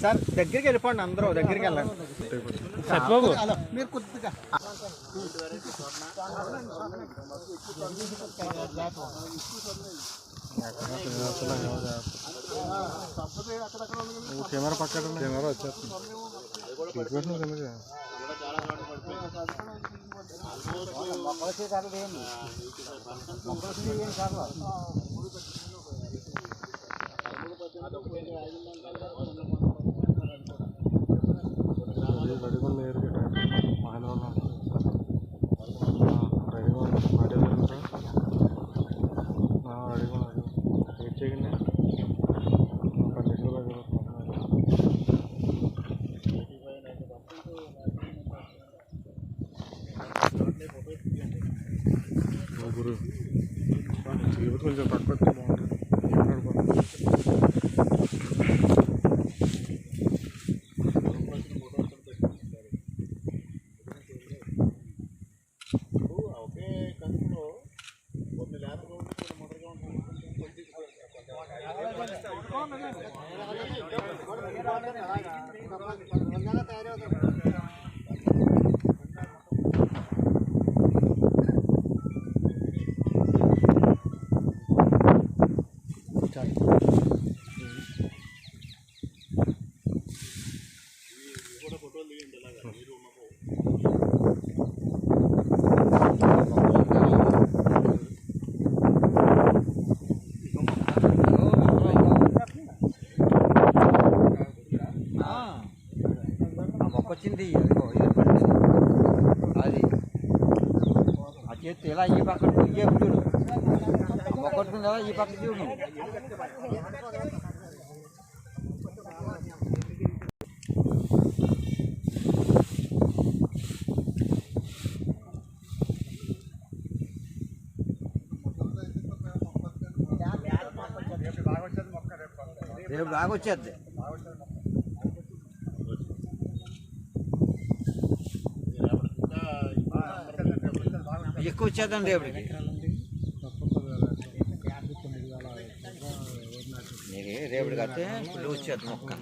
Sir దగ్గరికి వెళ్ళిపోండి అందరూ దగ్గరికి వెళ్ళండి సత్యబాబు మీరు కొద్దిగా కెమెరా పక్కన కెమెరా వచ్చేస్తుంది చూపెట్టిన కిందకి రెడీగా ఉంది ఎయిర్ గురు. కొంచెం తక్కువ వస్తే బాగుంటుంది ఏమన్నాడు బాగుంటుంది మొక్క వచ్చింది అదిగో ఏర్పడింది అది ఆ చేతి ఇలా ఈ పక్క ఈ వైపు చూడు మొక్క కొట్టుకుంది కదా ఈ పక్క చూడు నువ్వు. రేపు బాగా వచ్చేద్ది ఎక్కువ వచ్చేద్దాం రేపటికి నీకు రేపటికి వస్తే ఫుల్ వచ్చేద్ది మొక్క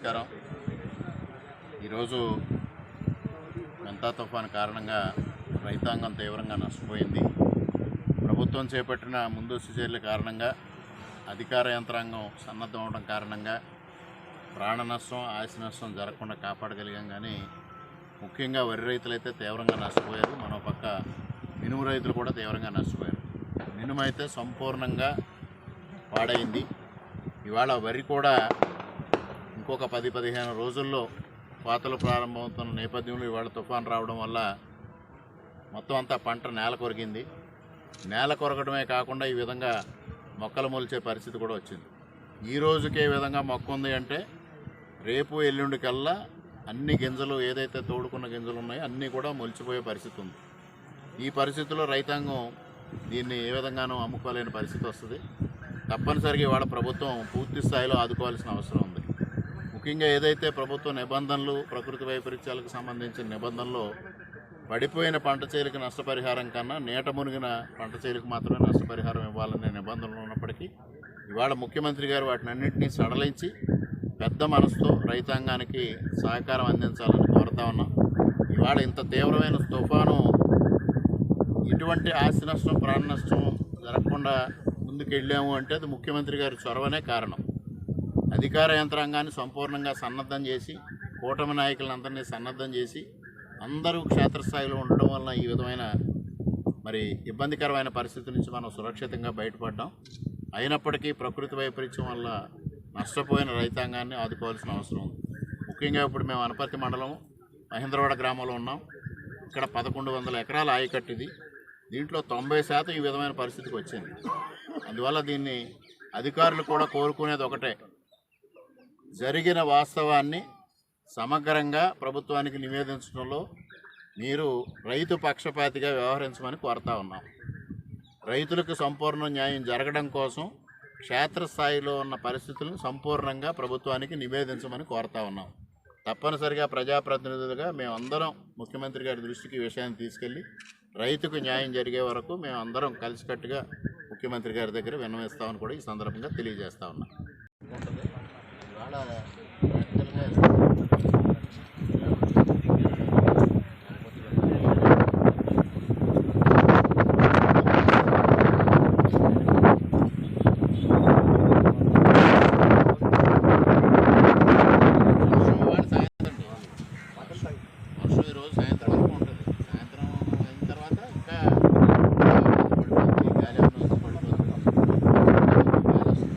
నమస్కారం ఈరోజు మెంతా తుఫాను కారణంగా రైతాంగం తీవ్రంగా నష్టపోయింది ప్రభుత్వం చేపట్టిన ముందస్తు చర్యల కారణంగా అధికార యంత్రాంగం సన్నద్ధం అవడం కారణంగా ప్రాణ నష్టం ఆస్తి నష్టం జరగకుండా కాపాడగలిగాం కానీ ముఖ్యంగా వరి రైతులైతే తీవ్రంగా నష్టపోయారు. మరో పక్క మినుము రైతులు కూడా తీవ్రంగా నష్టపోయారు. మినుము అయితే సంపూర్ణంగా పాడైంది. ఇవాళ వరి కూడా ఇంకొక పది పదిహేను రోజుల్లో కోతలు ప్రారంభమవుతున్న నేపథ్యంలో ఇవాళ తుఫాన్ రావడం వల్ల మొత్తం అంతా పంట నేల కొరిగింది. నేల కొరగడమే కాకుండా ఈ విధంగా మొక్కలు మొలిచే పరిస్థితి కూడా వచ్చింది. ఈ రోజుకే విధంగా మొక్క ఉంది అంటే రేపు ఎల్లుండి కల్లా అన్ని గింజలు ఏదైతే తోడుకున్న గింజలు ఉన్నాయో అన్నీ కూడా మొలిచిపోయే పరిస్థితి ఉంది. ఈ పరిస్థితుల్లో రైతాంగం దీన్ని ఏ విధంగానూ అమ్ముకోలేని పరిస్థితి వస్తుంది. తప్పనిసరిగా ఇవాళ ప్రభుత్వం పూర్తి స్థాయిలో ఆదుకోవాల్సిన అవసరం ఉంది. ముఖ్యంగా ఏదైతే ప్రభుత్వ నిబంధనలు ప్రకృతి వైపరీత్యాలకు సంబంధించిన నిబంధనలు పడిపోయిన పంట చేలకు నష్టపరిహారం కన్నా నీట మునిగిన పంట చేలకు మాత్రమే నష్టపరిహారం ఇవ్వాలనే నిబంధనలు ఉన్నప్పటికీ ఇవాళ ముఖ్యమంత్రి గారు వాటిని అన్నింటినీ సడలించి పెద్ద మనసుతో రైతాంగానికి సహకారం అందించాలని కోరుతా ఉన్నాం. ఇవాళ ఇంత తీవ్రమైన తుఫాను ఇటువంటి ఆస్తి నష్టం ప్రాణ నష్టం జరగకుండా ముందుకెళ్ళాము అంటే అది ముఖ్యమంత్రి గారి చొరవనే కారణం. అధికార యంత్రాంగాన్ని సంపూర్ణంగా సన్నద్ధం చేసి కూటమి నాయకులందరినీ సన్నద్ధం చేసి అందరూ క్షేత్రస్థాయిలో ఉండడం వలన ఈ విధమైన మరి ఇబ్బందికరమైన పరిస్థితి నుంచి మనం సురక్షితంగా బయటపడ్డాం. అయినప్పటికీ ప్రకృతి వైపరీత్యం వల్ల నష్టపోయిన రైతాంగాన్ని ఆదుకోవాల్సిన అవసరం ఉంది. ముఖ్యంగా ఇప్పుడు మేము అనపర్తి మండలం మహేంద్రవాడ గ్రామంలో ఉన్నాం. ఇక్కడ పదకొండు వందల ఎకరాల ఆయకట్టిది దీంట్లో తొంభై శాతం ఈ విధమైన పరిస్థితికి వచ్చింది. అందువల్ల దీన్ని అధికారులు కూడా కోరుకునేది ఒకటే. జరిగిన వాస్తవాన్ని సమగ్రంగా ప్రభుత్వానికి నివేదించడంలో మీరు రైతు పక్షపాతిగా వ్యవహరించమని కోరుతా ఉన్నాం. రైతులకు సంపూర్ణ న్యాయం జరగడం కోసం క్షేత్రస్థాయిలో ఉన్న పరిస్థితులను సంపూర్ణంగా ప్రభుత్వానికి నివేదించమని కోరుతా ఉన్నాం. తప్పనిసరిగా ప్రజాప్రతినిధులుగా మేమందరం ముఖ్యమంత్రి గారి దృష్టికి విషయాన్ని తీసుకెళ్ళి రైతుకు న్యాయం జరిగే వరకు మేమందరం కలిసికట్టుగా ముఖ్యమంత్రి గారి దగ్గర విన్నవిస్తామని కూడా ఈ సందర్భంగా తెలియజేస్తా ఉన్నాం ఇవాళ ప్రాక్టికల్గా సోమవారం సాయంత్రం వర్షం ఈరోజు సాయంత్రం వరకు ఉంటుంది సాయంత్రం అయిన తర్వాత ఇంకా పడిపోతుంది గాలి ఏమన్నా వచ్చి పడిపోతుంది గాలి వస్తుంది.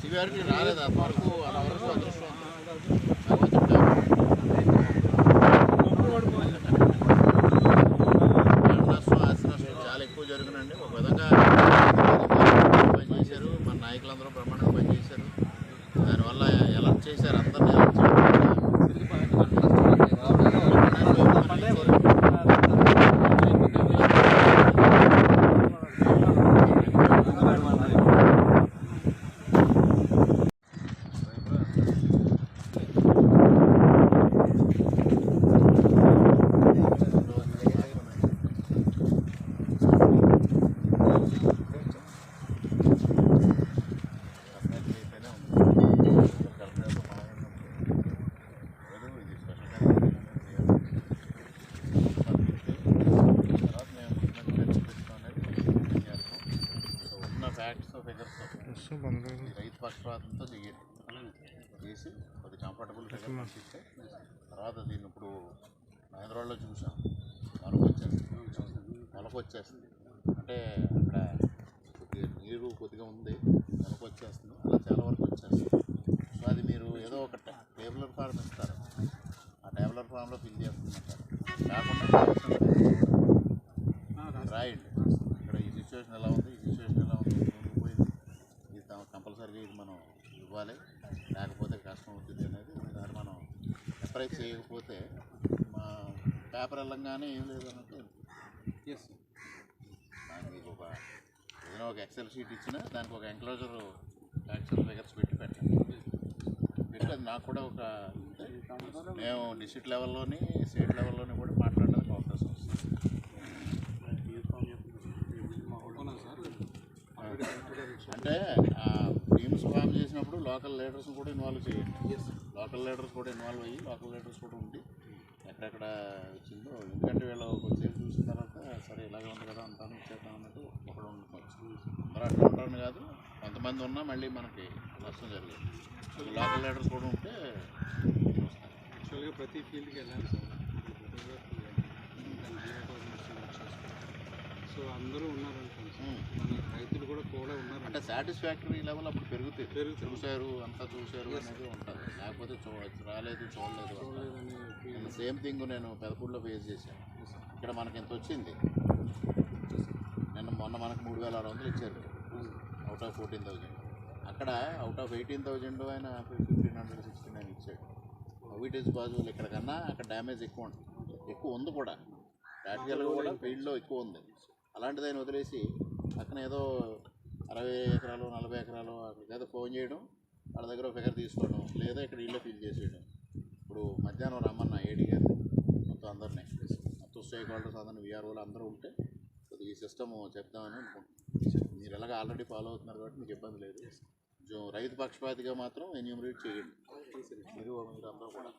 శివారికి రాలేదు అంతవరకు అలా వరకు అదృష్టం భగవంతుడు ప్రాణ నష్టం, ఆస్తి నష్టం చాలా ఎక్కువ జరుగునండి ఒక విధంగా పనిచేశారు. మన నాయకులందరూ బ్రహ్మాండంగా పనిచేశారు. దానివల్ల ఎలర్ట్ చేశారు అందరినీ ఎలర్ట్ ఉన్న ఫ్యాక్ట్స్ ఫిగర్స్ ఈ రైతు పక్షపాతంతో చెయ్యండి చేసి అది కంఫర్టబుల్ పంపిస్తే తర్వాత దీన్ని ఇప్పుడు హైదరాబాద్లో చూసాం. మొలక వచ్చేస్తుంది మొలక వచ్చేస్తుంది అంటే అక్కడ కొద్దిగా నీరు కొద్దిగా ఉంది. మొలక వచ్చేస్తుంది అలా చాలా వరకు వచ్చేస్తుంది. సో అది మీరు ఏదో ఒక టేబులర్ ఫార్మ్ ఇస్తారు. ఆ టేబులర్ ఫామ్లో ఫిల్ చేసుకుంటారు కాకుండా రాయండి. ఇక్కడ ఈ సిచ్యువేషన్ ఎలా ఉంది? ఈ సిచ్యువేషన్ ఎలా ఉంది ముందుకు పోయింది ఇది కంపల్సరీగా ఇది మనం ఇవ్వాలి. లేకపోతే కష్టం అవుతుంది అనేది దాన్ని మనం ఎప్రైజ్ చేయకపోతే మా పేపర్ వెళ్ళంగానే ఏం లేదన్నట్టు చేస్తాం దానికి మీకు ఒక ఏదైనా ఒక ఎక్సెల్ షీట్ ఇచ్చినా దానికి ఒక ఎంక్లోజర్ యాక్సెల్ ఫిగర్స్ పెట్టి పెట్టండి. పెట్టి అది నాకు కూడా ఒక మేము డిస్ట్రిక్ట్ లెవెల్లోని స్టేట్ లెవెల్లోని కూడా మాట్లాడడానికి అవకాశం వస్తుంది. అంటే చేసినప్పుడు లోకల్ లీడర్స్ కూడా ఇన్వాల్వ్ చేయండి. లోకల్ లీడర్స్ కూడా ఇన్వాల్వ్ అయ్యి లోకల్ లీడర్స్ కూడా ఉండి ఎక్కడెక్కడ వచ్చిందో ఎందుకంటే వీళ్ళు కొద్దిసేపు చూసిన తర్వాత సరే ఇలాగే ఉంది కదా అంతాను ఇచ్చేద్దాం అన్నట్టు ఒకడు ఉండవచ్చు అందరూ అట్లా ఉంటారని కాదు కొంతమంది ఉన్నా మళ్ళీ మనకి నష్టం జరిగింది లోకల్ లీడర్స్ కూడా ఉంటే యాక్చువల్గా ప్రతి ఫీల్డ్కి వెళ్ళాలి. సార్ సో అందరూ ఉమ్. మన రైతులు కూడా కూడా ఉన్నారు. అంటే సాటిస్ఫాక్టరీ లెవెల్ అప్పుడు పెరుగుతాయి. పెరుగుతుంది. చూశారు అంతా చూశారు అనేది ఉంటుంది. లేకపోతే చూ రాలేదు చూడలేదు చూడలేదని సేమ్ థింగ్ నేను పెదపూడిలో ఫేస్ చేశాను. ఇక్కడ మనకి ఎంత వచ్చింది? నిన్న మొన్న మనకు మూడు వేల ఆరు వందలు ఇచ్చారు. అవుట్ ఆఫ్ ఫోర్టీన్ థౌజండ్ అక్కడ అవుట్ ఆఫ్ ఎయిటీన్ థౌజండ్ ఆయన ఫిఫ్టీన్ హండ్రెడ్ సిక్స్టీ నైన్ ఇచ్చాడు. ఇట్ ఈస్ పాజిబుల్ ఇక్కడ కన్నా అక్కడ డ్యామేజ్ ఎక్కువ ఉంటుంది ఎక్కువ ఉంది కూడా. ప్రాక్టికల్గా కూడా ఫీల్డ్లో ఎక్కువ ఉంది. అలాంటిది ఆయన వదిలేసి పక్కన ఏదో అరవై ఎకరాలు నలభై ఎకరాలు అక్కడికి ఏదో ఫోన్ చేయడం వాళ్ళ దగ్గర ఫిగర్ తీసుకోవడం లేదా ఇక్కడ ఇల్లు ఫిల్ చేసేయడం. ఇప్పుడు మధ్యాహ్నం రమ్మన్న ఏడి గారు మొత్తం అందరినీ. మొత్తం స్టేక్ హోల్డర్స్ అందరినీ విఆర్ఓలు అందరూ ఉంటే కొద్దిగా ఈ సిస్టమ్ చెప్దామని అనుకుంటున్నాను మీరు ఎలాగ ఆల్రెడీ ఫాలో అవుతున్నారు కాబట్టి మీకు ఇబ్బంది లేదు. కొంచెం రైతు పక్షపాతిగా మాత్రం ఎన్యూమరేట్ చేయండి. మీరు మీరు అందరూ కూడా.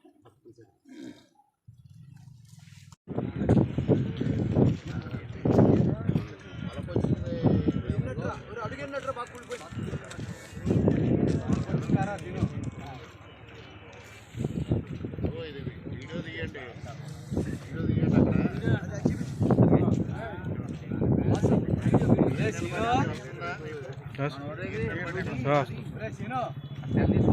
అది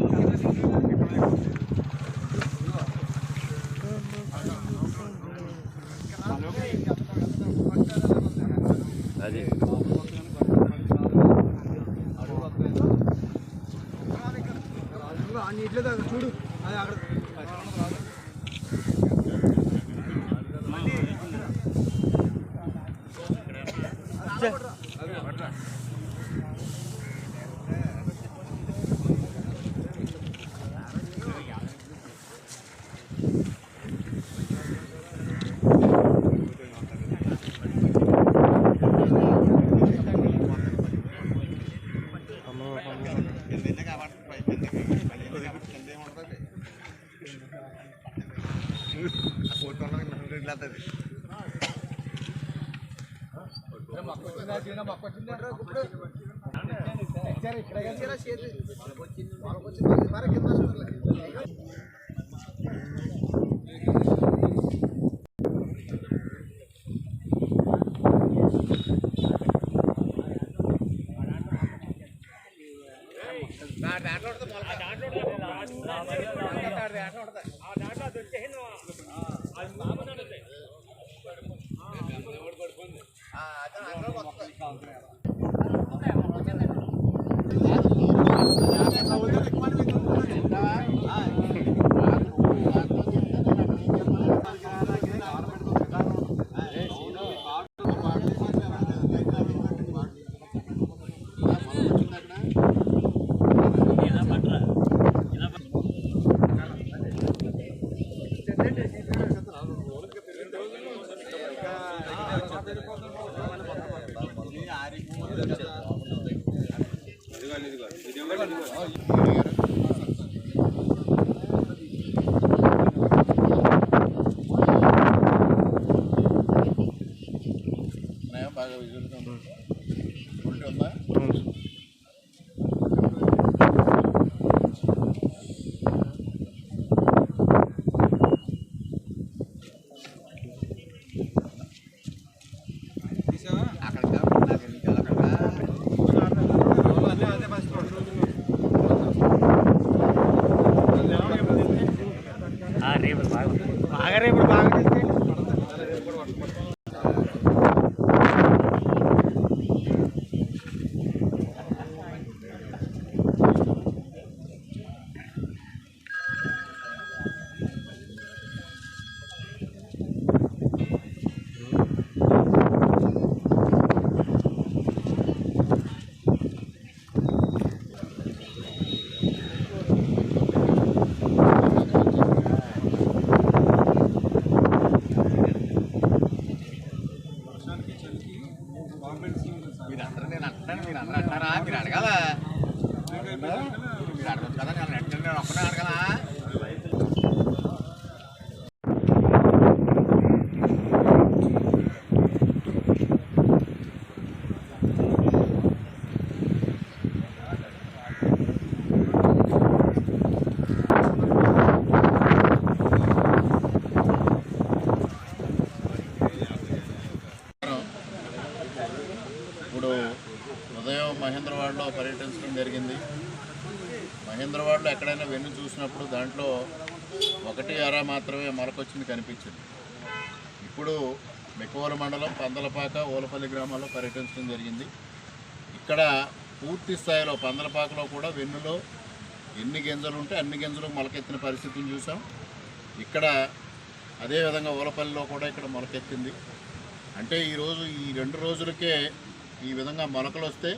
బాగా విజువల్గా ఉందా? ఉంటే ఉందా రేపు బాగా బాగా రేపు బాగా మీరందరూ నేను అంటున్నాను మీరు అందరూ అంటారా మీరు అడగాల మీరు అడగచ్చు కదా నేను వెంటనే నేను ఒక్కనే అడగలా ఇప్పుడు ఉదయం మహేంద్రవాడలో పర్యటించడం జరిగింది మహేంద్రవాడలో ఎక్కడైనా వెన్ను చూసినప్పుడు దాంట్లో ఒకటి అర మాత్రమే మొలకొచ్చింది కనిపించింది. ఇప్పుడు మెకోవల మండలం పందలపాక ఓలపల్లి గ్రామాల్లో పర్యటించడం జరిగింది. ఇక్కడ పూర్తి స్థాయిలో పందలపాకలో కూడా వెన్నులో ఎన్ని గింజలు ఉంటే అన్ని గింజలు మొలకెత్తిన పరిస్థితిని చూసాం ఇక్కడ అదేవిధంగా ఓలపల్లిలో కూడా ఇక్కడ మొలకెత్తింది. అంటే ఈరోజు ఈ రెండు రోజులకే ఈ విధంగా మొలకలు వస్తే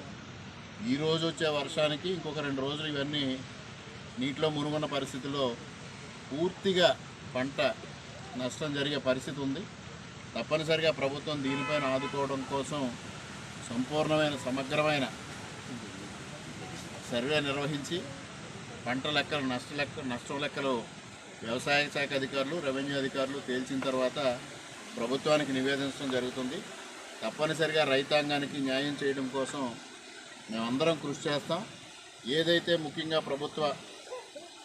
ఈరోజు వచ్చే వర్షానికి ఇంకొక రెండు రోజులు ఇవన్నీ నీటిలో మునుగున్న పరిస్థితిలో పూర్తిగా పంట నష్టం జరిగే పరిస్థితి ఉంది. తప్పనిసరిగా ప్రభుత్వం దీనిపైన ఆదుకోవడం కోసం సంపూర్ణమైన సమగ్రమైన సర్వే నిర్వహించి పంట లెక్కలు నష్ట లెక్క నష్టం లెక్కలు వ్యవసాయ శాఖ అధికారులు రెవెన్యూ అధికారులు తేల్చిన తర్వాత ప్రభుత్వానికి నివేదించడం జరుగుతుంది. తప్పనిసరిగా రైతాంగానికి న్యాయం చేయడం కోసం మేమందరం కృషి చేస్తాం. ఏదైతే ముఖ్యంగా ప్రభుత్వ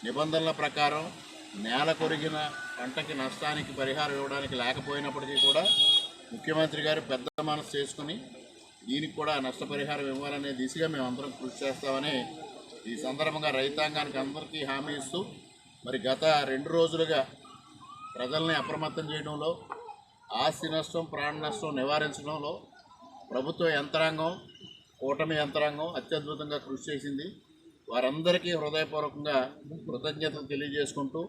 నిబంధనల ప్రకారం నేల కొరిగిన పంటకి నష్టానికి పరిహారం ఇవ్వడానికి లేకపోయినప్పటికీ కూడా ముఖ్యమంత్రి గారు పెద్ద మనసు చేసుకుని దీనికి కూడా నష్టపరిహారం ఇవ్వాలనే దిశగా మేము అందరం కృషి చేస్తామని ఈ సందర్భంగా రైతాంగానికి అందరికీ హామీ ఇస్తూ మరి గత రెండు రోజులుగా ప్రజల్ని అప్రమత్తం చేయడంలో ఆస్తి నష్టం ప్రాణ నష్టం నివారించడంలో ప్రభుత్వ యంత్రాంగం కూటమి యంత్రాంగం అత్యద్భుతంగా కృషి చేసింది. వారందరికీ హృదయపూర్వకంగా కృతజ్ఞతలు తెలియజేసుకుంటూ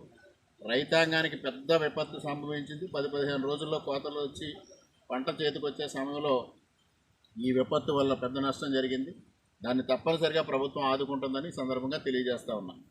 రైతాంగానికి పెద్ద విపత్తు సంభవించింది. పది పదిహేను రోజుల్లో కోతలు వచ్చి పంట చేతికి వచ్చే సమయంలో ఈ విపత్తు వల్ల పెద్ద నష్టం జరిగింది. దాన్ని తప్పనిసరిగా ప్రభుత్వం ఆదుకుంటుందని సందర్భంగా తెలియజేస్తా ఉన్నాను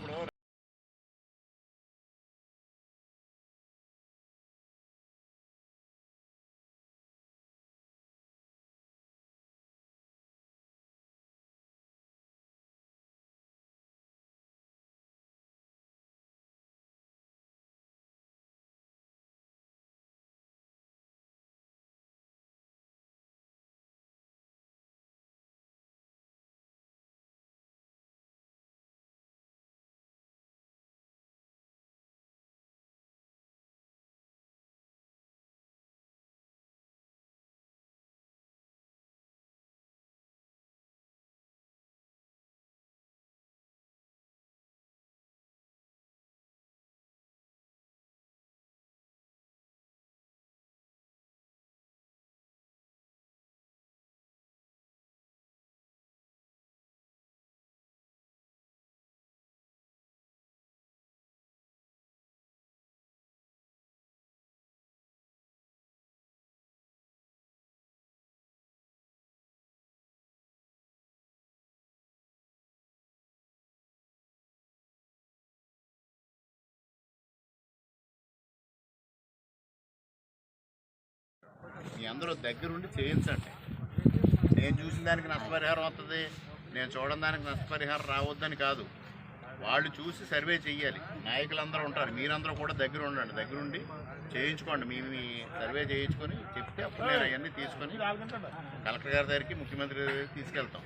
por ahora. అందరూ దగ్గరుండి చేయించండి. నేను చూసిన దానికి నష్టపరిహారం వస్తుంది నేను చూడని దానికి నష్టపరిహారం రావద్దని కాదు. వాళ్ళు చూసి సర్వే చెయ్యాలి. నాయకులందరూ ఉంటారు మీరందరూ కూడా దగ్గర ఉండండి దగ్గరుండి చేయించుకోండి. మీ మీ సర్వే చేయించుకొని చెప్తే అప్పుడు నేను అవన్నీ తీసుకొని కలెక్టర్ గారి దగ్గరికి ముఖ్యమంత్రి దగ్గరికి తీసుకెళ్తాం.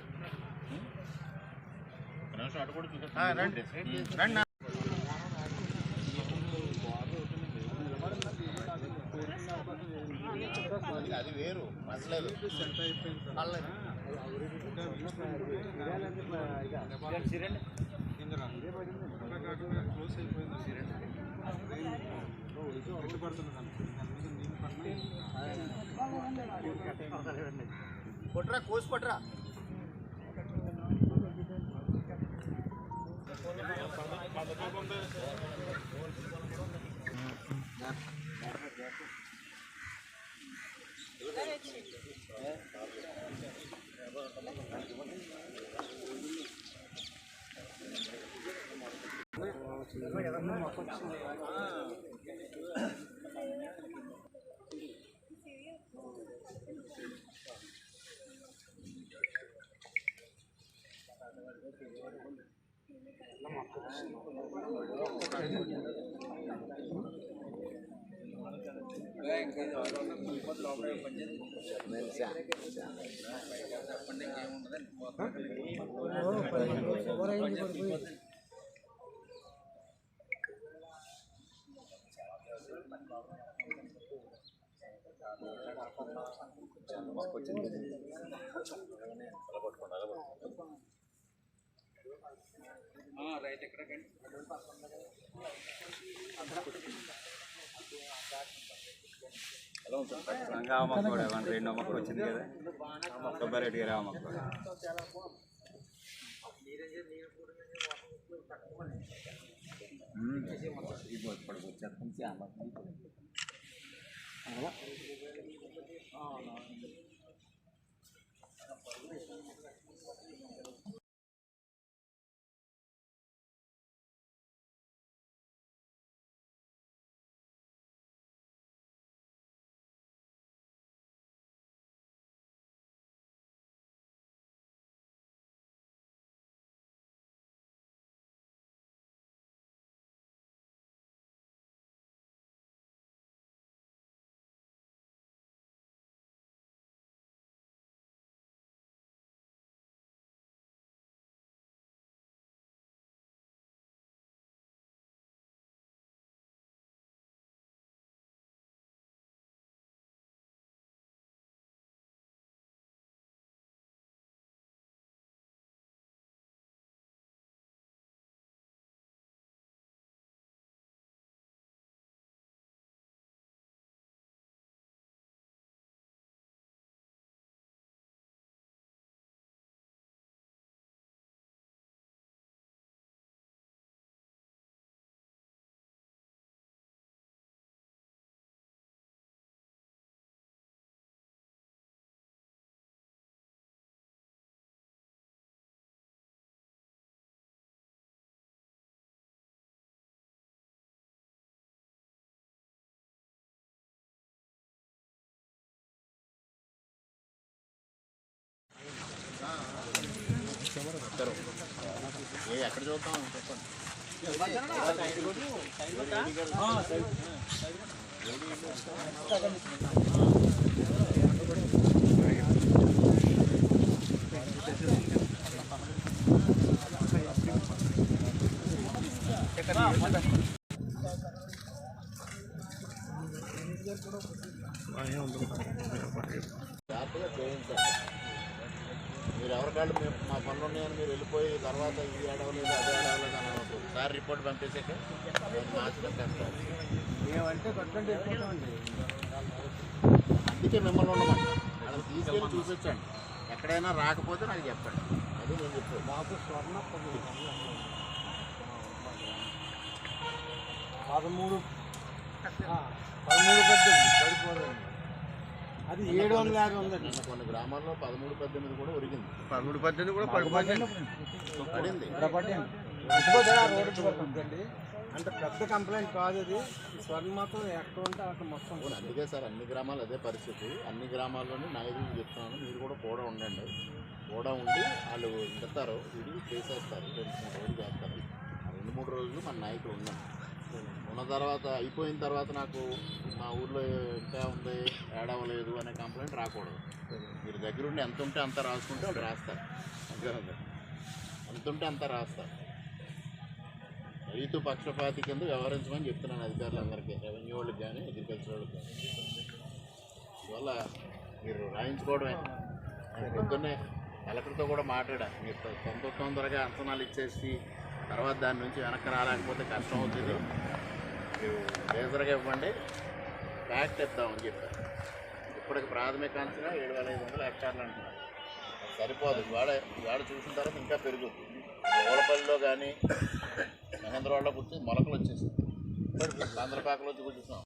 ఒక నిమిషం అటు కూడా చూపిస్తాను. రండి రండి అది మసలేదు కొట్రా కోసి పట్రా 嗯，你看这个，你看，సంగా మొక్క కూడా ఇవ్వండి రెండు మొక్క వచ్చింది కదా సుబ్బారెడ్డి గారు ఆ మొక్క కూడా. ఏ ఎక్కడ చూద్దాం చెప్పండి చేయించండి మీరు ఎవరికాళ్ళు మేము మా పనులు ఉన్నాయని మీరు వెళ్ళిపోయి తర్వాత ఇది ఏడవలేదు అది ఏడవలేదు అని అనవద్దు సార్ రిపోర్ట్ పంపించాక నేను మార్చడం కష్టం మేమంటే కట్టండి వెళ్ళిపోతామండి అందుకే మిమ్మల్ని ఉండమంట అలా తీసుకెళ్ళి చూపించండి ఎక్కడైనా రాకపోతే నాకు చెప్పండి. అది నేను చెప్పాను. మాకు స్వర్ణ పదమూడు. పదమూడు పద్దెనిమిది పడిపోదండి అది ఏడు వందల యాభై ఉందండి కొన్ని గ్రామాల్లో పదమూడు పద్దెనిమిది కూడా ఒరిగింది. పదమూడు పద్దెనిమిది కూడా పడిపోతుంది పడింది. పడుతుందండి అంటే పెద్ద కంప్లైంట్ కాదు ఇది. ఈ స్వర్ణ మాత్రం ఎక్కడ ఉంటే అక్కడ మొత్తం అవును అందుకే సార్ అన్ని గ్రామాలు అదే పరిస్థితి. అన్ని గ్రామాల్లోనూ నాయకులు చెప్తున్నాను. మీరు కూడా కూడా ఉండండి. కూడా ఉండి వాళ్ళు చెప్తారు వీడి చేసేస్తారు. రెండు మూడు రోజులు చేస్తారు. ఆ రెండు మూడు రోజులు మన నాయకులు ఉన్నాం ఉన్న తర్వాత అయిపోయిన తర్వాత నాకు మా ఊర్లో ఇంకా ఉంది ఏడవలేదు అనే కంప్లైంట్ రాకూడదు. మీరు దగ్గరుండి ఎంత ఉంటే అంత రాసుకుంటే వాళ్ళు రాస్తారు. ఎంత ఉంటే అంత రాస్తారు. రైతు పక్షపాతి కింద వ్యవహరించమని చెప్తున్నాను అధికారులందరికీ రెవెన్యూ వాళ్ళకి కానీ అగ్రికల్చర్ వాళ్ళకి కానీ ఇవాళ మీరు రాయించుకోవడమే. పొద్దున్నే కలెక్టర్తో కూడా మాట్లాడా మీరు తొందర తొందరగా అంచనాలు ఇచ్చేసి తర్వాత దాని నుంచి వెనక్కి రాలేకపోతే కష్టం అవుతుంది. మీరు లేజర్గా ఇవ్వండి. ఫ్యాక్ట్ ఇద్దామని చెప్పారు. ఇప్పటికి ప్రాథమిక అంచనా ఏడు వేల ఐదు వందల హెక్టార్లు అంటున్నారు. సరిపోదు. ఇవాళ ఇవాళ చూసిన తర్వాత ఇంకా పెరుగుతుంది ఓలపల్లిలో కానీ మహేంద్రవాడలో కూర్చొని మొలకలు వచ్చేసింది చంద్రపాకలో వచ్చి కూర్చున్నాం